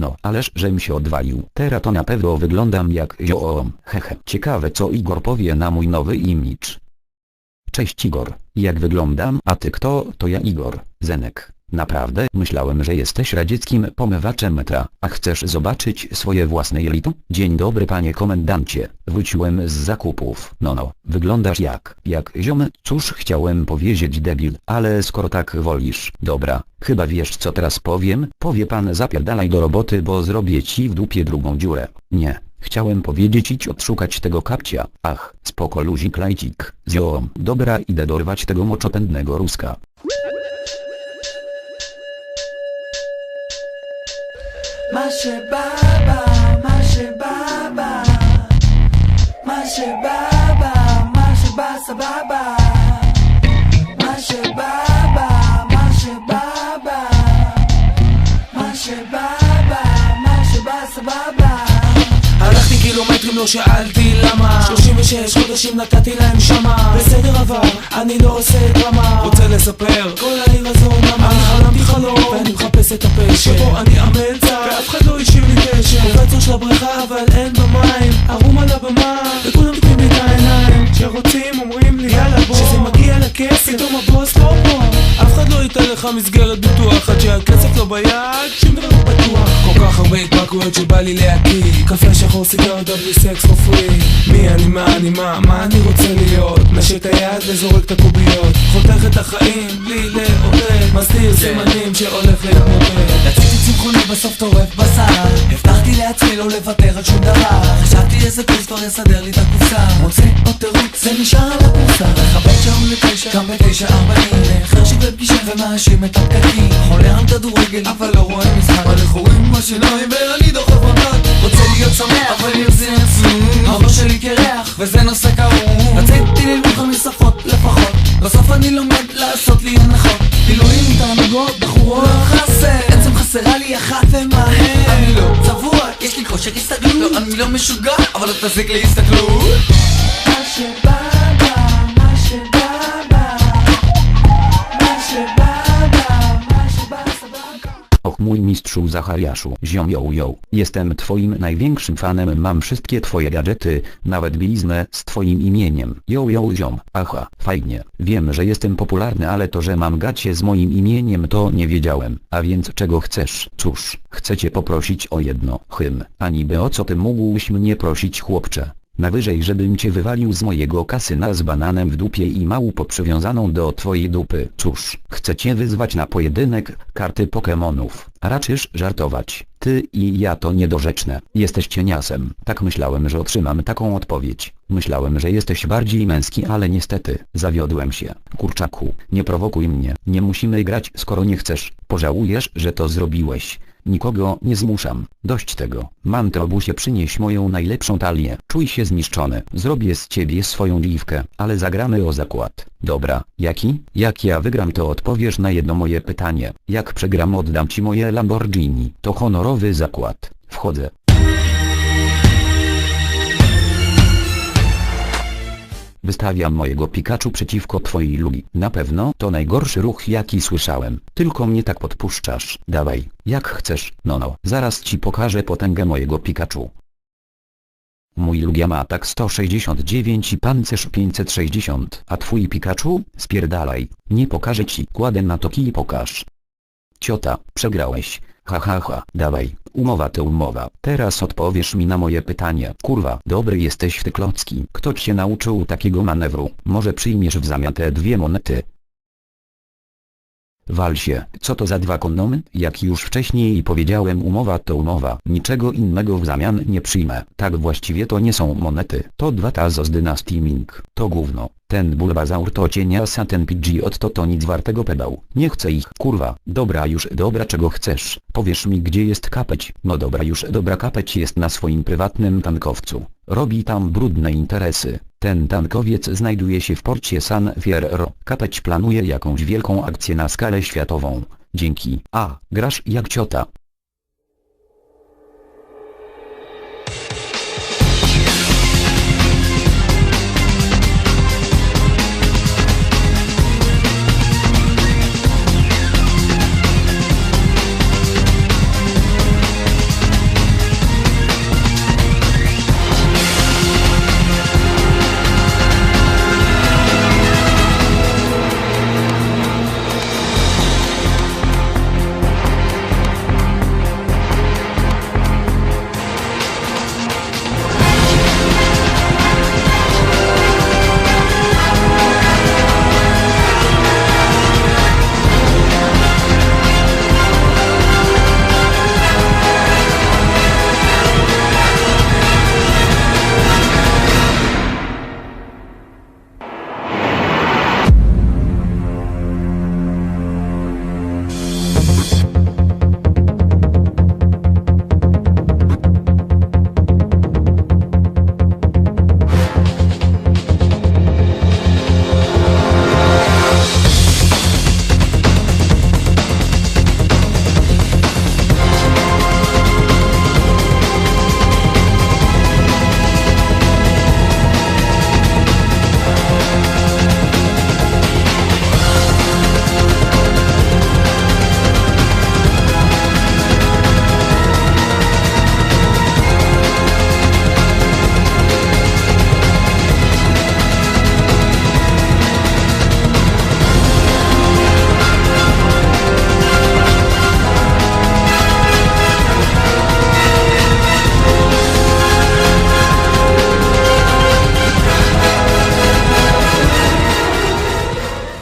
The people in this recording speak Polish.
No, ależ żem się odwalił. Teraz to na pewno wyglądam jak zioom. Hehe. Ciekawe co Igor powie na mój nowy imidż. Cześć Igor, jak wyglądam? A ty kto? To ja Igor, Zenek. Naprawdę? Myślałem, że jesteś radzieckim pomywaczem metra, a chcesz zobaczyć swoje własne jelito? Dzień dobry panie komendancie, wróciłem z zakupów. No no, wyglądasz jak, jak ziom, cóż chciałem powiedzieć debil, ale skoro tak wolisz, dobra, chyba wiesz co teraz powiem, powie pan zapierdalaj do roboty, bo zrobię ci w dupie drugą dziurę. Nie, Chciałem powiedzieć idź odszukać tego kapcia. Ach, spoko luzik lajcik. Ziom, dobra idę dorwać tego moczopędnego ruska. מה שבא בא, מה שבא בא, מה שבא בא, מה שבא סבבה, מה שבא בא, מה שבא בא, מה שבא בא, מה שבא סבבה. הלכתי קילומטרים, לא שאלתי למה. 36 חודשים נתתי להם שמה. בסדר עבר, אני לא עושה דרמה. רוצה לספר, כל העיר הזו נמה אני חלמתי חלום, ואני מחפש את הפשע שבו אני אמץ אחד לא השאיר לי קשר. קופץ של הבריכה אבל אין במים. ערום על הבמה וכולם תקעים לי את העיניים. כשרוצים אומרים לי יאללה בוא. כשזה מגיע לכסף פתאום הבוס פה ייתן לך מסגרת ביטוח עד שהכסף לא ביד שום דבר לא בטוח. כל כך הרבה התמכרויות שבא לי להקיא קפה שחור סיגר דאבלי סקס for free מי אני מה אני מה מה אני רוצה להיות? נשק את היד וזורק את הקוביות. חותך את החיים בלי לעודד. מסתיר סימנים שהולך להתמודד רציתי צמחוני בסוף טורף בשר. הבטחתי לעצמי לא לוותר על שום דבר. חשבתי איזה קורס כבר יסדר לי את הקופסה. מוצא עוד תירוץ זה נשאר על הפרוסה מכבד שעון לתשע קם בתשע ארבעים. חרשי בפגישה ומאשים את הפקקים חולה על כדורגל אבל לא רואה משחק. מלא חורים בשיניים ואני דוחף מבט רוצה להיות שמח אבל יוצא עצמי הראש שלי קרח וזה נושא כאוב. רציתי ללמוד חמש שפות לפחות. בסוף אני לומד לעשות לי הנחות. בילויים תענוגות בחורות. לא חסר עצם חסרה לי אחת ומהר. אני לא. צבוע יש לי כושר הסתגלות. לא אני לא משוגע אבל לא תזיק לי הסתכלות מה שבבא mój mistrzu Zachariaszu, ziom yo yo, jestem twoim największym fanem mam wszystkie twoje gadżety, nawet bieliznę z twoim imieniem. Yo ziom, aha, fajnie, wiem że jestem popularny ale to że mam gacie z moim imieniem to nie wiedziałem, a więc czego chcesz? Cóż, chcę cię poprosić o jedno, hym, a niby o co ty mógłbyś mnie prosić chłopcze? Najwyżej żebym cię wywalił z mojego kasyna z bananem w dupie i małpą przywiązaną do twojej dupy. Cóż, chcę cię wyzwać na pojedynek karty Pokemonów. Raczysz żartować. Ty i ja to niedorzeczne. Jesteś cieniasem. Tak myślałem, że otrzymam taką odpowiedź. Myślałem, że jesteś bardziej męski, ale niestety, zawiodłem się. Kurczaku, nie prowokuj mnie. Nie musimy grać skoro nie chcesz. Pożałujesz, że to zrobiłeś. Nikogo nie zmuszam. Dość tego. Mam trobusie przynieś moją najlepszą talię. Czuj się zniszczony. Zrobię z ciebie swoją dziwkę, ale zagramy o zakład. Dobra, jaki? Jak ja wygram to odpowiesz na jedno moje pytanie. Jak przegram oddam ci moje Lamborghini. To honorowy zakład. Wchodzę. Wystawiam mojego Pikachu przeciwko twojej lubi. Na pewno to najgorszy ruch jaki słyszałem. Tylko mnie tak podpuszczasz. Dawaj, jak chcesz. No no, zaraz ci pokażę potęgę mojego Pikachu. Mój Lugia ma atak 169 i pancerz 560. A twój Pikachu? Spierdalaj. Nie pokażę ci. Kładę na to kij pokaż. Ciota, przegrałeś. Ha ha ha, dawaj, umowa to umowa. Teraz odpowiesz mi na moje pytanie. Kurwa, dobry jesteś w klocki. Kto cię nauczył takiego manewru? Może przyjmiesz w zamian te dwie monety? Wal się, co to za dwa kondomy? Jak już wcześniej powiedziałem umowa to umowa, niczego innego w zamian nie przyjmę. Tak właściwie to nie są monety, to dwa tazo z Dynasty Ming, to gówno. Ten bulbazaur to cieniasa ten PG od to to nic wartego pedał. Nie chcę ich, kurwa. Dobra już, dobra czego chcesz. Powiesz mi gdzie jest kapeć. No dobra już, dobra kapeć jest na swoim prywatnym tankowcu. Robi tam brudne interesy. Ten tankowiec znajduje się w porcie San Fierro. Kapeć planuje jakąś wielką akcję na skalę światową. Dzięki. A, grasz jak ciota.